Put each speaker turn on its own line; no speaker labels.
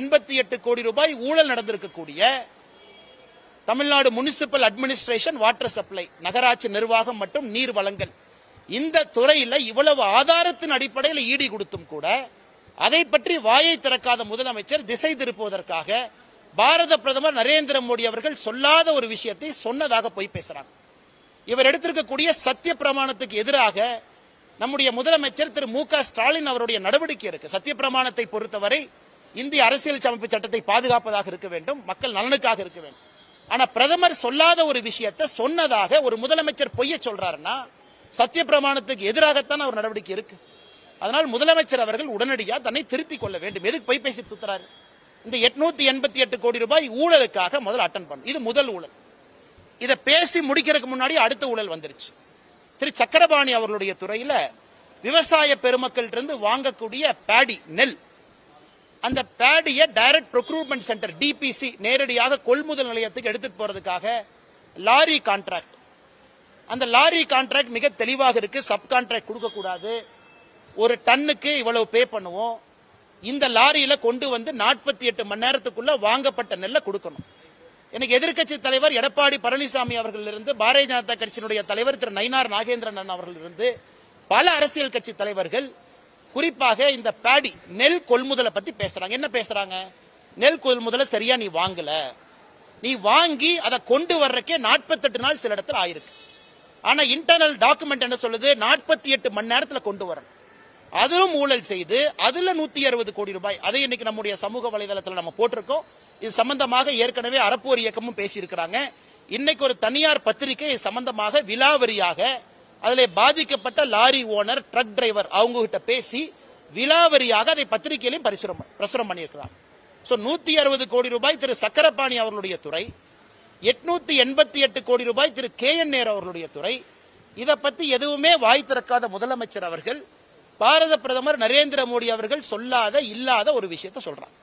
எண்பத்தி எட்டு கோடி ரூபாய் ஊழல் நடந்திருக்கக்கூடிய Tamil Nadu municipal administration water supply நகராட்சி நிர்வாகம் மற்றும் நீர் வளங்கள் இந்த துறையில் இவ்வளவு ஆதாரத்தின் அடிப்படையில் ஈடி கொடுத்தும் கூட அதை பற்றி வாயை திறக்காத முதலமைச்சர் திசை திருப்புவதற்காக பாரத பிரதமர் நரேந்திர மோடி அவர்கள் சொல்லாத ஒரு விஷயத்தை சொன்னதாக போய் பேசுறாங்க. இவர் எடுத்திருக்கக்கூடிய சத்திய பிரமாணத்துக்கு எதிராக நம்முடைய முதலமைச்சர் திரு மு க ஸ்டாலின் அவருடைய நடவடிக்கை இருக்கு. சத்திய பிரமாணத்தை பொறுத்தவரை இந்திய அரசியல் அமைப்பு சட்டத்தை பாதுகாப்பதாக இருக்க வேண்டும் மக்கள் நலனுக்காக இருக்க வேண்டும். ஆனா பிரதமர் சொல்லாத ஒரு விஷயத்தை சொன்னதாக ஒரு முதலமைச்சர் பொய்ய சொல்றாருன்னா சத்திய பிரமாணத்துக்கு எதிராகத்தான் அவர் நடவடிக்கை இருக்கு. அதனால் முதலமைச்சர் அவர்கள் உடனடியாக தன்னை திருத்திக் கொள்ள வேண்டும். எதுக்கு பொய் பேசி சுத்துறாரு? இந்த எட்நூத்தி எண்பத்தி எட்டு கோடி ரூபாய் ஊழலுக்காக முதல் அட்டன் பண்ணும் இது முதல் ஊழல். இதை பேசி முடிக்கிறதுக்கு முன்னாடி அடுத்த ஊழல் வந்துருச்சு. திரு சக்கரபாணி அவர்களுடைய துறையில விவசாய பெருமக்கள் இருந்து வாங்கக்கூடிய பேடி நெல் அந்த பேடியை டைரக்ட் ப்ரொக்ரூட்மெண்ட் சென்டர் டிபிசி நேரடியாக கொள்முதல் நிலையத்துக்கு எடுத்துட்டு போறதுக்காக லாரி கான்ட்ராக்ட் அந்த லாரி கான்ட்ராக்ட் மிக தெளிவாக இருக்கு. சப் கான்ட்ராக்ட் கொடுக்கக்கூடாது. ஒரு டன்னுக்கு இவ்வளவு பே பண்ணுவோம். இந்த லாரியில கொண்டு வந்து நாற்பத்தி எட்டு மணி நேரத்துக்குள்ள வாங்கப்பட்ட நெல்லை கொடுக்கணும். எனக்கு எதிர்க்கட்சி தலைவர் எடப்பாடி பழனிசாமி அவர்கள் இருந்து பாரதிய ஜனதா கட்சியினுடைய தலைவர் திரு நயினார் நாகேந்திரன் அவர்கள் இருந்து பல அரசியல் கட்சி தலைவர்கள் குறிப்பாக இந்த பேடி நெல் கொள்முதலை பத்தி பேசுறாங்க. என்ன பேசுறாங்க? நெல் கொள்முதலை சரியா நீ வாங்கல. நீ வாங்கி அதை கொண்டு வர்றக்கே நாற்பத்தெட்டு நாள் சில இடத்துல ஆயிருக்கு. ஆனா இன்டர்னல் டாக்குமெண்ட் என்ன சொல்லுது? நாற்பத்தி எட்டு மணி நேரத்துல கொண்டு வரணும். அதிலும் ஊழல் செய்து அதுல நூத்தி அறுபது கோடி ரூபாய் அதை இன்னைக்கு நம்முடைய சமூக வலைதளத்துல நம்ம போட்டிருக்கோம். இது சம்பந்தமாக ஏற்கனவே அறப்போர் இயக்கமும் பேசியிருக்கிறாங்க. இன்னைக்கு ஒரு தனியார் பத்திரிகை சம்பந்தமாக விலாவரியாக அதில் பாதிக்கப்பட்ட லாரி ஓனர் ட்ரக் டிரைவர் அவங்க கிட்ட பேசி விலாவரியாக அதை பத்திரிகையிலையும் பரிசுரம் பிரசுரம் பண்ணியிருக்கிறார். ஸோ நூத்தி அறுபது கோடி ரூபாய் திரு சக்கரபாணி அவர்களுடைய துறை எட்நூத்தி எண்பத்தி எட்டு கோடி ரூபாய் திரு கே என் நேர் அவர்களுடைய துறை இதை பற்றி எதுவுமே வாய் திறக்காத முதலமைச்சர் அவர்கள் பாரத பிரதமர் நரேந்திர மோடி அவர்கள் சொல்லாத இல்லாத ஒரு விஷயத்தை சொல்றாங்க